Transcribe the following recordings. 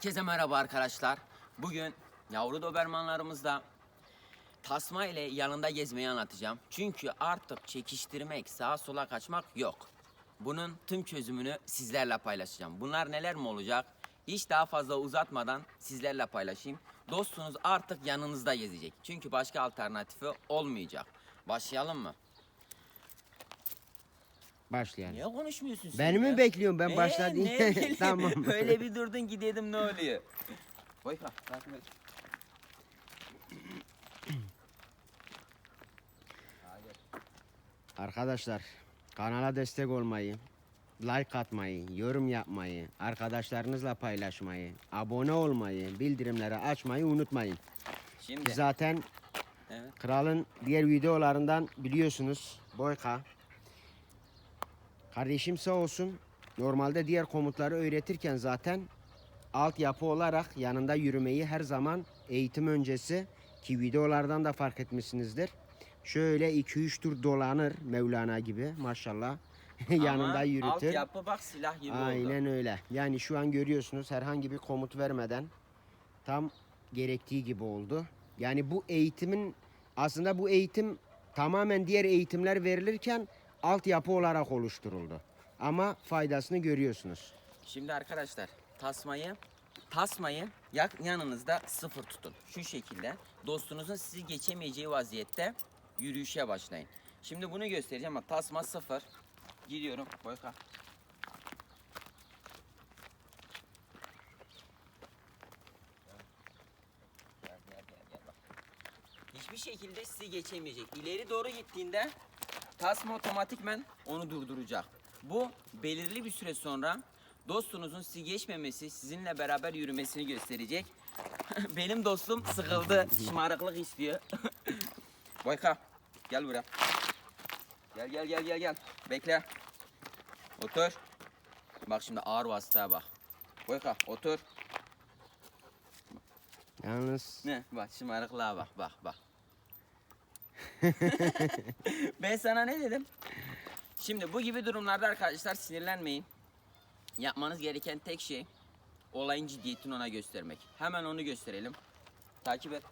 Herkese merhaba arkadaşlar. Bugün yavru dobermanlarımızda tasma ile yanında gezmeyi anlatacağım. Çünkü artık çekiştirmek, sağa sola kaçmak yok. Bunun tüm çözümünü sizlerle paylaşacağım. Bunlar neler mi olacak? Hiç daha fazla uzatmadan sizlerle paylaşayım. Dostunuz artık yanınızda gezecek. Çünkü başka alternatifi olmayacak. Başlayalım mı? Başlayalım. Niye konuşmuyorsun sen Beni ya? mi bekliyorsun? Ben Ee, başladım. ne tamam. Öyle bir durdun ki dedim ne oluyor? Et. Arkadaşlar kanala destek olmayı, like atmayı, yorum yapmayı, arkadaşlarınızla paylaşmayı, abone olmayı, bildirimleri açmayı unutmayın. Şimdi Zaten evet. kralın diğer videolarından biliyorsunuz Boyka. Kardeşim sağ olsun normalde diğer komutları öğretirken zaten altyapı olarak yanında yürümeyi her zaman eğitim öncesi ki videolardan da fark etmişsinizdir. Şöyle 2-3 tur dolanır Mevlana gibi maşallah. yanında Ama yürütür. altyapı bak silah gibi oldu. Aynen öyle. Yani şu an görüyorsunuz herhangi bir komut vermeden tam gerektiği gibi oldu. Yani bu eğitimin aslında bu eğitim tamamen diğer eğitimler verilirken altyapı olarak oluşturuldu. Ama faydasını görüyorsunuz. Şimdi arkadaşlar tasmayı tasmayı yak- yanınızda sıfır tutun. Şu şekilde dostunuzun sizi geçemeyeceği vaziyette yürüyüşe başlayın. Şimdi bunu göstereceğim ama tasma sıfır. Gidiyorum. Boyka. Hiçbir şekilde sizi geçemeyecek. İleri doğru gittiğinde tasma otomatikmen onu durduracak. Bu belirli bir süre sonra dostunuzun sizi geçmemesi, sizinle beraber yürümesini gösterecek. Benim dostum sıkıldı, şımarıklık istiyor. Boyka, gel buraya. Gel gel gel gel gel. Bekle. Otur. Bak şimdi ağır vasıtaya bak. Boyka, otur. Yalnız Ne? Bak şımarıklığa bak bak bak. ben sana ne dedim? Şimdi bu gibi durumlarda arkadaşlar sinirlenmeyin. Yapmanız gereken tek şey olayın ciddiyetini ona göstermek. Hemen onu gösterelim. Takip et.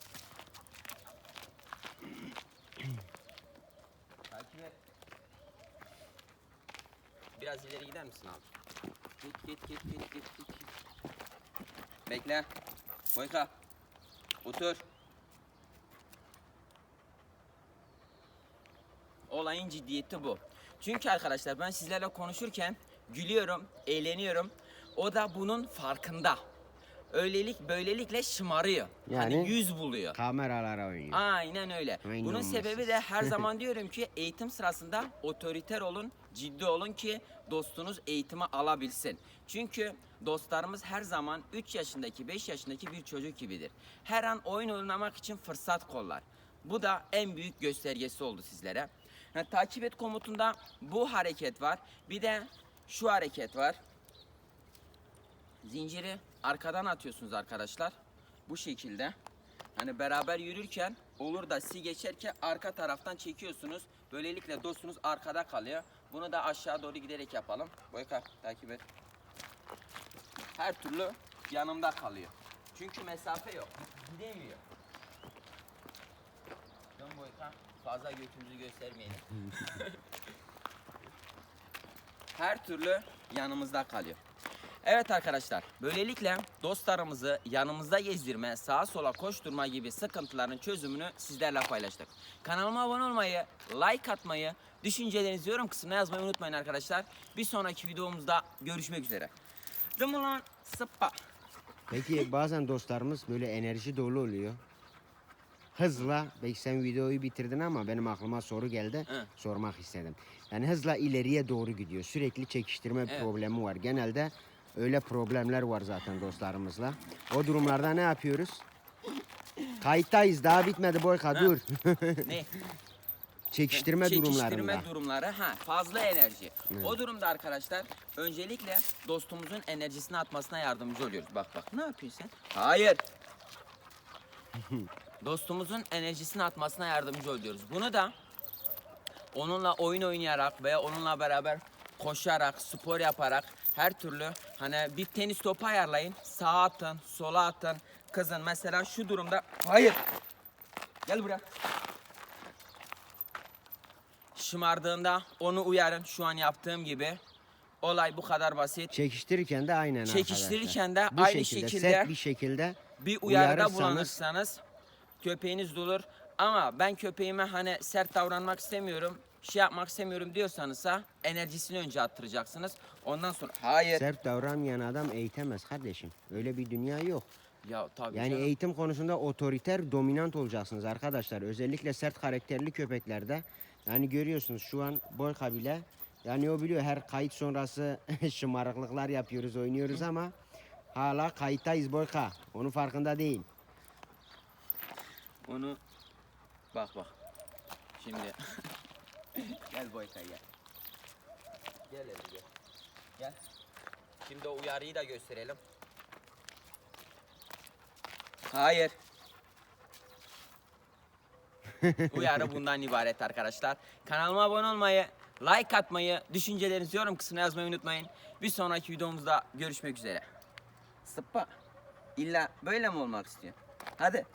Takip et. Biraz ileri gider misin abi? Git git git git git git. Bekle. Boyka. Otur. Olayın ciddiyeti bu. Çünkü arkadaşlar ben sizlerle konuşurken gülüyorum, eğleniyorum. O da bunun farkında. Öylelik böylelikle şımarıyor. Yani- hani yüz buluyor. kameralara oynuyor. Aynen öyle. Aynen Bunun olmaz. sebebi de her zaman diyorum ki eğitim sırasında otoriter olun, ciddi olun ki dostunuz eğitimi alabilsin. Çünkü dostlarımız her zaman 3 yaşındaki, 5 yaşındaki bir çocuk gibidir. Her an oyun oynamak için fırsat kollar. Bu da en büyük göstergesi oldu sizlere. Yani takip et komutunda bu hareket var. Bir de şu hareket var. Zinciri arkadan atıyorsunuz arkadaşlar. Bu şekilde. Hani beraber yürürken olur da sizi geçerken arka taraftan çekiyorsunuz. Böylelikle dostunuz arkada kalıyor. Bunu da aşağı doğru giderek yapalım. Boyka takip et. Her türlü yanımda kalıyor. Çünkü mesafe yok. Gidemiyor. Dön Boyka. Fazla götümüzü göstermeyelim. Her türlü yanımızda kalıyor. Evet arkadaşlar, böylelikle dostlarımızı yanımızda gezdirme, sağa sola koşturma gibi sıkıntıların çözümünü sizlerle paylaştık. Kanalıma abone olmayı, like atmayı, düşüncelerinizi yorum kısmına yazmayı unutmayın arkadaşlar. Bir sonraki videomuzda görüşmek üzere. Değil mi lan? Sıppa. Peki bazen dostlarımız böyle enerji dolu oluyor. Hızla, belki sen videoyu bitirdin ama benim aklıma soru geldi. Hı. Sormak istedim. Yani hızla ileriye doğru gidiyor. Sürekli çekiştirme Evet. problemi var. Genelde öyle problemler var zaten dostlarımızla. O durumlarda ne yapıyoruz? Kayıttayız. Daha bitmedi Boyka dur. Ne? çekiştirme, durumlarında. Çekiştirme durumları ha fazla enerji. O durumda arkadaşlar öncelikle dostumuzun enerjisini atmasına yardımcı oluyoruz. Bak bak ne yapıyorsun sen? Hayır. dostumuzun enerjisini atmasına yardımcı oluyoruz. Bunu da onunla oyun oynayarak veya onunla beraber koşarak, spor yaparak her türlü Hani bir tenis topu ayarlayın. Sağa atın, sola atın. Kızın mesela şu durumda... Hayır. Gel buraya. Şımardığında onu uyarın şu an yaptığım gibi. Olay bu kadar basit. Çekiştirirken de aynen Çekiştirirken de arkadaşlar. Bu aynı şekilde, şekilde sert bir şekilde bir uyarıda uyarırsanız- bulunursanız köpeğiniz durur. Ama ben köpeğime hani sert davranmak istemiyorum, şey yapmak istemiyorum diyorsanız ha, enerjisini önce attıracaksınız. Ondan sonra hayır. sert davranmayan adam eğitemez kardeşim. Öyle bir dünya yok. Ya tabii Yani canım. eğitim konusunda otoriter, dominant olacaksınız arkadaşlar. Özellikle sert karakterli köpeklerde. Yani görüyorsunuz şu an Boyka bile yani o biliyor her kayıt sonrası şımarıklıklar yapıyoruz, oynuyoruz ama hala kayıttayız Boyka. Onun farkında değil. Onu bak bak. Şimdi gel Boyka gel. Gel Ezgi, gel. Gel. Şimdi o uyarıyı da gösterelim. Hayır. Uyarı bundan ibaret arkadaşlar. Kanalıma abone olmayı, like atmayı, düşüncelerinizi yorum kısmına yazmayı unutmayın. Bir sonraki videomuzda görüşmek üzere. Sıpa. İlla böyle mi olmak istiyorsun? Hadi.